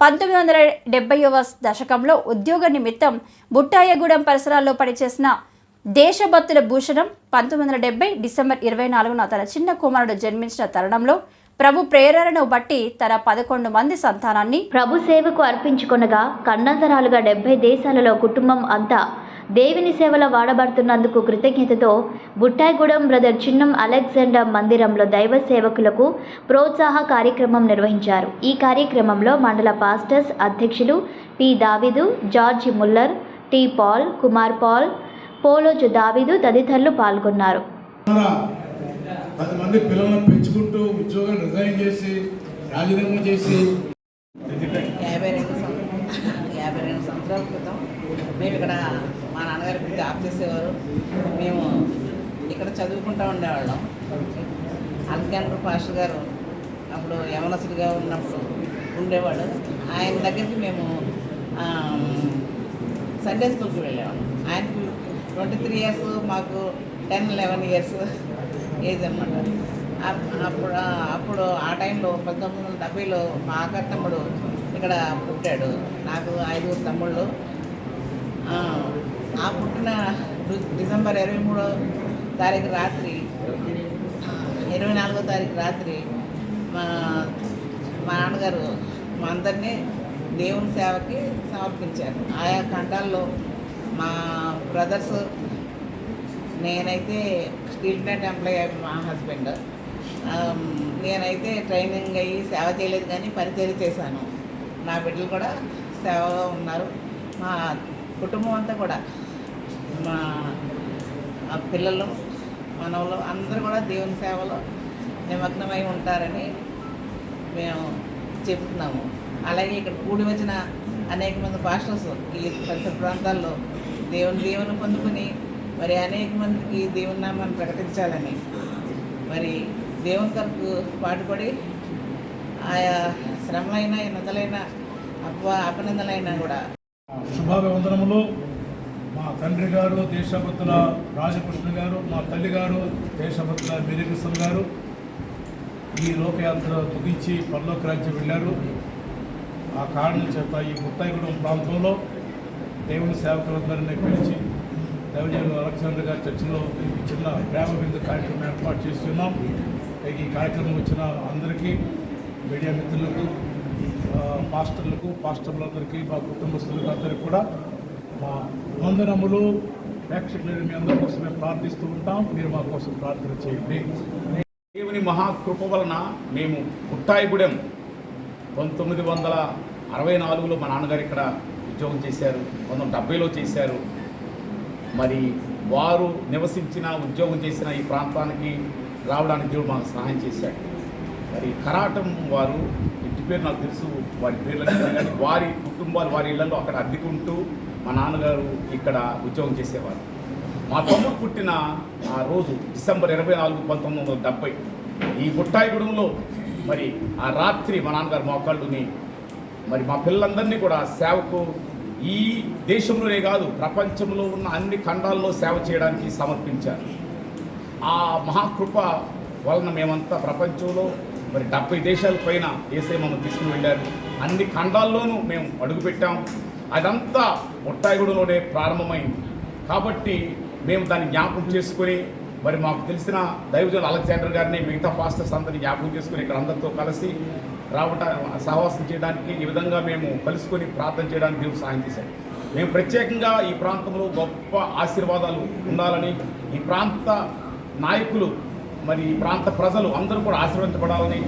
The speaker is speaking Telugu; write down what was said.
పంతొమ్మిది వందల డెబ్బైవ దశకంలో ఉద్యోగ నిమిత్తం బుట్టాయగూడెం పరిసరాల్లో పనిచేసిన దేశభక్తుల భూషణం పంతొమ్మిది వందల డెబ్బై డిసెంబర్ ఇరవై నాలుగున తన చిన్న కుమారుడు జన్మించిన తరుణంలో ప్రభు ప్రేరణను బట్టి తన పదకొండు మంది సంతానాన్ని ప్రభు సేవకు అర్పించుకొనగా కన్నంతరాలుగా డెబ్బై దేశాలలో కుటుంబం అంతా దేవుని సేవలో వాడబడుతున్నందుకు కృతజ్ఞతతో బుట్టాయిగూడెం బ్రదర్ చిన్నం అలెగ్జాండర్ మందిరంలో దైవ సేవకులకు ప్రోత్సాహ కార్యక్రమం నిర్వహించారు. ఈ కార్యక్రమంలో మండల పాస్టర్స్ అధ్యక్షులు P. Davidu George Muller T. Paul Kumar Paul Poloju Davidu తదితరులు పాల్గొన్నారు. ద్వారా పది మంది పిల్లలను పెంచుకుంటూ ఉద్యోగం రిజైన్ చేసి రాజీనామా చేసి యాభై రెండు సంవత్సరాలు యాభై రెండు సంవత్సరాల క్రితం మేము ఇక్కడ మా నాన్నగారు ఇప్పుడు జాబ్ చేసేవారు. మేము ఇక్కడ చదువుకుంటూ ఉండేవాళ్ళం. అల్కాండ్ర పాస్టర్ గారు అప్పుడు యమనసుడిగా ఉన్నప్పుడు ఉండేవాడు. ఆయన దగ్గరికి మేము సండే స్కూల్కి వెళ్ళేవాళ్ళం. ఆయన ట్వంటీ త్రీ ఇయర్స్ మాకు టెన్ లెవెన్ ఇయర్స్ ఏజ్ అనమాట అప్పుడు అప్పుడు ఆ టైంలో పంతొమ్మిది వందల డెబ్బైలో మా ఆఖరి తమ్ముడు ఇక్కడ పుట్టాడు. నాకు ఐదుగురు తమ్ముళ్ళు. ఆ, పుట్టిన డిసెంబర్ ఇరవై మూడో తారీఖు రాత్రి ఇరవై నాలుగో తారీఖు రాత్రి మా మా నాన్నగారు మా అందరినీ దేవుని సేవకి సమర్పించారు. ఆయా ఖండాల్లో మా బ్రదర్స్ నేనైతే స్టీల్ ప్లాంట్ ఎంప్లాయీ మా హస్బెండ్ నేనైతే ట్రైనింగ్ అయ్యి సేవ చేయలేదు కానీ పరిచయం చేశాను. నా బిడ్డలు కూడా సేవలో ఉన్నారు. మా కుటుంబం అంతా కూడా మా ఆ పిల్లలు మనవలు అందరూ కూడా దేవుని సేవలో నిమగ్నమై ఉంటారని మేము చెప్తున్నాము. అలాగే ఇక్కడ కూడి వచ్చిన అనేక మంది పాస్టర్స్ ఈ పరిసర ప్రాంతాల్లో దేవుని దేవుని పొందుకుని మరి అనేక మందికి దేవుని నామాన్ని ప్రకటించాలని. మరి దేవుని తరపు పాటుపడి ఆయా శ్రమలైన నిందలైన అప అభినందనలైనా కూడా శుభాభివందనములు. మా తండ్రి గారు దేశభక్తుల రాజకృష్ణ గారు మా తల్లి గారు దేశభక్తుల మేరీకృష్ణ గారు ఈ లోకయాత్ర ముగించి పరలోక రాజ్యం వెళ్ళారు. ఆ కారణం చేత ఈ ముత్తాయిగూడెం ప్రాంతంలో దేవుని సేవకులందరినీ పిలిచి దేవజన్ అలెగ్జాండర్ గారి చర్చిలో ఈ చిన్న ప్రేమ బిందు కార్యక్రమం ఏర్పాటు చేస్తున్నాం. ఈ కార్యక్రమం వచ్చిన అందరికీ మీడియా మిత్రులకు పాస్టర్లకు పాస్టర్లందరికీ మా కుటుంబస్తులకు అందరికీ కూడా మా వందనములు ప్రేక్షకులు మీ అందరి కోసమే ప్రార్థిస్తూ ఉంటాం. మీరు మా కోసం ప్రార్థన చేయండి. దేవుని మహాకృప వలన మేము కుట్టాయిగూడెం పంతొమ్మిది వందల అరవై నాలుగులో మా నాన్నగారు ఇక్కడ ఉద్యోగం చేశారు. పంతొమ్మిది డెబ్బైలో చేశారు. మరి వారు నివసించిన ఉద్యోగం చేసిన ఈ ప్రాంతానికి రావడానికి దేవుడు మాకు సహాయం చేశాడు. మరి కరాటం వారు ఇంటి పేరు నాకు తెలుసు వారి పేర్లు కానీ వారి కుటుంబాలు వారి ఇళ్ళలో అక్కడ అద్దెకుంటూ మా నాన్నగారు ఇక్కడ ఉద్యోగం చేసేవారు. మా తమ్ముడు పుట్టిన ఆ రోజు డిసెంబర్ ఇరవై నాలుగు పంతొమ్మిది వందల డెబ్బై. ఈ బుట్టాయిగూడెంలో మరి ఆ రాత్రి మా నాన్నగారు మోకాళ్ళుని మరి మా పిల్లలందరినీ కూడా సేవకు ఈ దేశంలోనే కాదు ప్రపంచంలో ఉన్న అన్ని ఖండాల్లో సేవ చేయడానికి సమర్పించారు. ఆ మహాకృప వలన మేమంతా ప్రపంచంలో మరి డెబ్బై దేశాల పైన ఏసే మమ్మల్ని తీసుకుని వెళ్ళారు. అన్ని ఖండాల్లోనూ మేము అడుగుపెట్టాం. అదంతా ముట్టాయిగూడలోనే ప్రారంభమైంది. కాబట్టి మేము దాన్ని జ్ఞాపకం చేసుకొని మరి మాకు తెలిసిన దైవజన్ అలెగ్జాండర్ గారిని మిగతా ఫాస్టర్స్ అందరినీ జ్ఞాపకం చేసుకుని ఇక్కడ అందరితో కలిసి రావట సహవాసం చేయడానికి ఈ విధంగా మేము కలుసుకొని ప్రార్థన చేయడానికి దేవుడు సహాయం చేశాడు. మేము ప్రత్యేకంగా ఈ ప్రాంతంలో గొప్ప ఆశీర్వాదాలు ఉండాలని ఈ ప్రాంత నాయకులు మరి ఈ ప్రాంత ప్రజలు అందరూ కూడా ఆశీర్వదించబడాలని